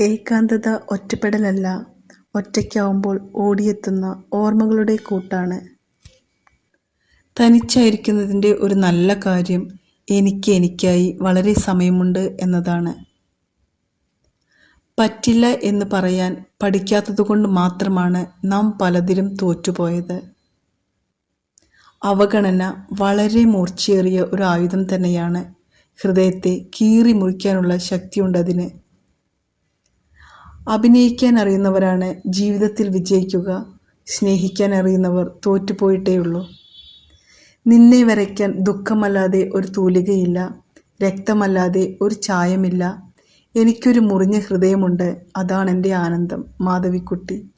ഏകാന്തത ഒറ്റപ്പെടലല്ല ഒറ്റയ്ക്കാവുമ്പോൾ ഓടിയെത്തുന്ന ഓർമ്മകളുടെ കൂട്ടാണ്. തനിച്ചായിരിക്കുന്നതിന്റെ ഒരു നല്ല കാര്യം എനിക്ക് എനിക്കായി വളരെ സമയമുണ്ട് എന്നതാണ്. പറ്റില്ല എന്ന് പറയാൻ പഠിക്കാത്തതുകൊണ്ട് മാത്രമാണ് നാം പലതിലും തോറ്റുപോയത്. അവഗണന വളരെ മൂർച്ചയേറിയ ഒരു ആയുധം തന്നെയാണ്. ഹൃദയത്തെ കീറി മുറിക്കാനുള്ള ശക്തിയുണ്ടതിന് അഭിനയിക്കാൻ അറിയുന്നവരാണ് ജീവിതത്തിൽ വിജയിക്കുക സ്നേഹിക്കാൻ അറിയുന്നവർ തോറ്റുപോയിട്ടേയുള്ളൂ നിന്നെ വരയ്ക്കാൻ ദുഃഖമല്ലാതെ ഒരു തൂലികയില്ല രക്തമല്ലാതെ ഒരു ചായമില്ല. എനിക്കൊരു മുറിഞ്ഞ ഹൃദയമുണ്ട് അതാണ് എന്റെ ആനന്ദം മാധവിക്കുട്ടി.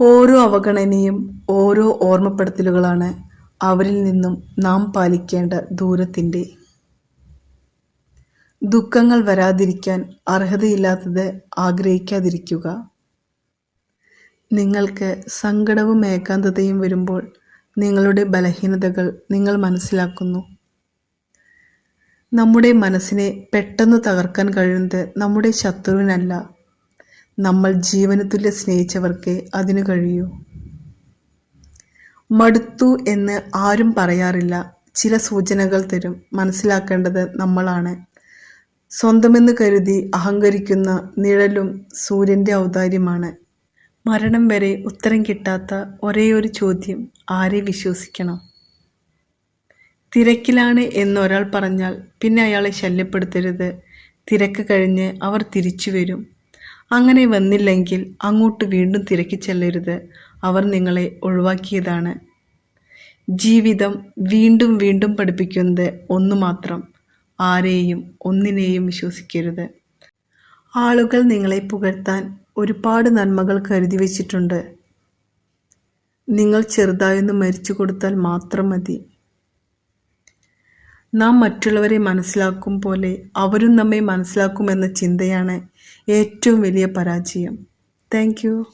ഓരോ അവഗണനയും ഓരോ ഓർമ്മപ്പെടുത്തലുകളാണ് അവരിൽ നിന്നും നാം പാലിക്കേണ്ട ദൂരത്തിന്റെ ദുഃഖങ്ങൾ വരാതിരിക്കാൻ അർഹതയില്ലാത്തത് ആഗ്രഹിക്കാതിരിക്കുക. നിങ്ങൾക്ക് സങ്കടവും ഏകാന്തതയും വരുമ്പോൾ നിങ്ങളുടെ ബലഹീനതകൾ നിങ്ങൾ മനസ്സിലാക്കുന്നു. നമ്മുടെ മനസ്സിനെ പെട്ടെന്ന് തകർക്കാൻ കഴിയുന്നത് നമ്മുടെ ശത്രുവിനല്ല. നമ്മൾ ജീവന് സ്നേഹിച്ചവർക്കേ അതിനു കഴിയൂ. മടുത്തു എന്ന് ആരും പറയാറില്ല. ചില സൂചനകൾ തരും. മനസ്സിലാക്കേണ്ടത് നമ്മളാണ്. സ്വന്തമെന്ന് കരുതി അഹങ്കരിക്കുന്ന നിഴലും സൂര്യന്റെ ഔദാര്യമാണ്. മരണം വരെ ഉത്തരം കിട്ടാത്ത ഒരേയൊരു ചോദ്യം ആരെ വിശ്വസിക്കണം? തിരക്കിലാണ് എന്നൊരാൾ പറഞ്ഞാൽ പിന്നെ അയാളെ ശല്യപ്പെടുത്തരുത്. തിരക്ക് കഴിഞ്ഞ് അവർ തിരിച്ചു വരും. അങ്ങനെ വന്നില്ലെങ്കിൽ അങ്ങോട്ട് വീണ്ടും തിരക്കി ചെല്ലരുത്. അവർ നിങ്ങളെ ഒഴിവാക്കിയതാണ്. ജീവിതം വീണ്ടും വീണ്ടും പഠിപ്പിക്കുന്നത് ഒന്നു മാത്രം. ആരെയും ഒന്നിനെയും വിശ്വസിക്കരുത്. ആളുകൾ നിങ്ങളെ പുകഴ്ത്താൻ ഒരുപാട് നന്മകൾ കരുതി വച്ചിട്ടുണ്ട്. നിങ്ങൾ ചെറുതായൊന്ന് മരിച്ചു കൊടുത്താൽ മാത്രം മതി. നാം മറ്റുള്ളവരെ മനസ്സിലാക്കും പോലെ അവരും നമ്മെ മനസ്സിലാക്കുമെന്ന ചിന്തയാണ് ഏറ്റവും വലിയ പരാജയം. താങ്ക്